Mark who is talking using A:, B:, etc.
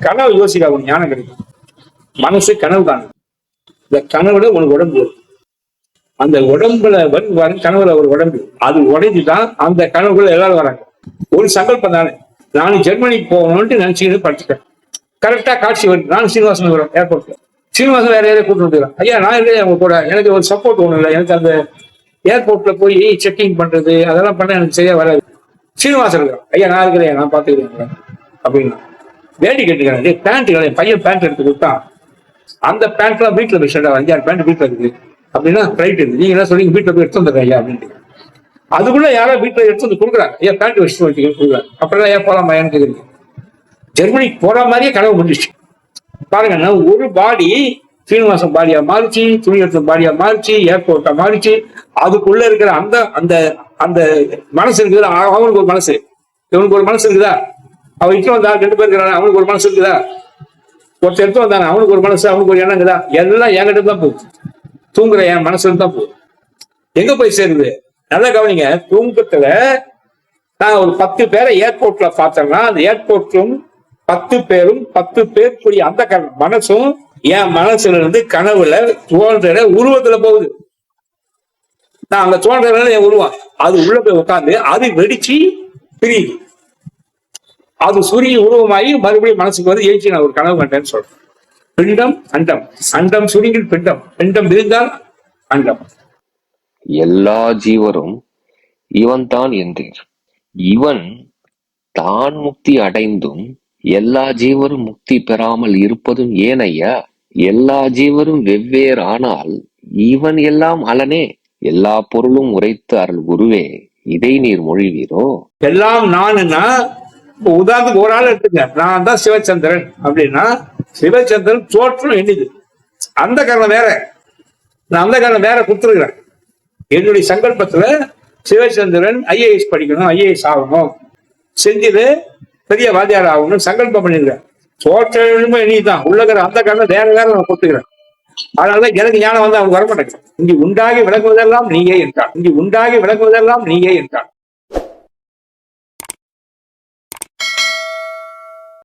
A: கனவு யோசிக்க உனக்கு ஞானம் கிடைக்கும். மனசு கனவு காணும் இந்த கனவுல உனக்கு உடம்பு வரும் அந்த உடம்புல வந்து வரும் கனவுல ஒரு உடம்பு. அது உடைஞ்சுதான் அந்த கனவுக்குள்ள எல்லாரும் வராங்க. ஒரு சங்கல்பம் தானே. நான் ஜெர்மனிக்கு போகணும்னு நினைச்சுக்கிட்டு படிச்சுட்டேன். கரெக்டா காட்சி வருது நான் சீனிவாசன் வரும் ஏர்போர்ட்ல சீனிவாசன் வேற யாரையும் கூட்டு வந்துடுறேன் ஐயா நான் இல்லையா அவங்க கூட. எனக்கு ஒரு சப்போர்ட் ஒன்றும் இல்லை. எனக்கு அந்த ஏர்போர்ட்ல போய் செக்கிங் பண்றது அதெல்லாம் பண்ண எனக்கு சரியா வராது. சீனிவாசன் இருக்கிறான். ஐயா நான் இருக்கிறேன். நான் பாத்துக்கிறேன் அப்படின்னா வேண்டி கேட்டுக்கிறாரு டேய் பேண்ட் என் பையன் பேண்ட் எடுத்து கொடுத்தான். அந்த பேண்ட்லாம் வீட்டுல போய் ஷர்ட் அஞ்சாறு பேண்ட் வீட்டில் இருக்குது. அப்படின்னா ரைட் இருக்கு நீங்க என்ன சொல்றீங்க வீட்டில் போய் எடுத்து வந்துடுறேன் ஐயா அப்படின்ட்டு. அதுக்குள்ள யாரோ வீட்டில் எடுத்து வந்து கொடுக்குறாங்க. ஏன் பேண்ட் வச்சுட்டு வந்து கொடுக்குறாங்க அப்புறம் ஏன் போலாமா? எனக்கு கேக்குறீங்க. ஜெர்மனிக்கு போற மாதிரியே கனவு முடிச்சு பாருங்க ஒரு பாடி சீனிவாசம் பாடியா மாறிச்சு துணியரசன் பாடியா மாறிச்சு ஏர்போர்ட்டா மாறிச்சு. அதுக்குள்ள இருக்கிற அந்த அந்த அந்த மனசு இருக்குது அவனுக்கு ஒரு மனசு. இவனுக்கு ஒரு மனசு இருக்குதா? அவன் இட்டு வந்தா ரெண்டு பேர் இருக்கிறான் அவனுக்கு ஒரு மனசு இருக்குதா? ஒருத்தர் எடுத்து வந்தானே அவனுக்கு ஒரு மனசு அவனுக்கு ஒரு எண்ணம் எல்லாம் என்கிட்ட தான் போகுது தூங்குற என் மனசுல தான் போகுது எங்க போய் சேருது? நல்லா கவனிங்க தூக்கத்துல நான் ஒரு பத்து பேரை ஏர்போர்ட்ல பார்த்தேன்னா அந்த ஏர்போர்ட்டும் பத்து பேரும் பத்து பேர் கூடிய அந்த க- மனசும் என் மனசுல இருந்து கனவுல தோன்ற உருவத்துல போகுது. நான் அங்க தோன்றதுல என் உருவம். அது உள்ள போய் உட்காந்து அது வெடிச்சு பிரியுது. அது சூரிய உருவமாகி மறுபடியும் மனசுக்கு வந்து எழுச்சி நான் ஒரு கனவு கண்டேன்னு சொல்றேன். பிண்டம் அண்டம். அண்டம் சுருங்கில் பிண்டம். பிண்டம் விரிந்தால் அண்டம்.
B: எல்லா ஜீவரும் இவன்தான் என்றீர் இவன் தான் முக்தி அடைந்தும் எல்லா ஜீவரும் முக்தி பெறாமல் இருப்பதும் ஏனையா எல்லா ஜீவரும் வெவ்வேறு ஆனால் இவன் எல்லாம் அலனே. எல்லா பொருளும் உரைத்து அருள் குருவே இதை நீர் மொழிவீரோ?
A: எல்லாம் நானுன்னா இப்ப உதாரணத்துக்கு ஒரு ஆள் எடுத்துங்க. நான் தான் சிவச்சந்திரன் அப்படின்னா சிவச்சந்திரன் தோற்றம் எண்ணிது. அந்த காரணம் வேற. நான் அந்த காரணம் வேற கொடுத்துருக்குறேன். என்னுடைய சங்கல்பத்துல சிவச்சந்திரன் ஐஏஎஸ் படிக்கணும் ஐஏஎஸ் ஆகணும். செஞ்சது பெரிய வாத்தியார் ஆகணும்னு சங்கல்பம் பண்ணிருக்கேன் தோற்றமும் எண்ணிதான் உள்ளகிற அந்த காரணம் வேற வேற நான் கொடுத்துக்கிறேன். அதனால எனக்கு ஞானம் வந்து அவனுக்கு வர மாட்டேங்குது இங்கு உண்டாகி விளங்குவதெல்லாம் நீயே என்றான். இங்கு உண்டாகி விளங்குவதெல்லாம் நீயே என்றான்.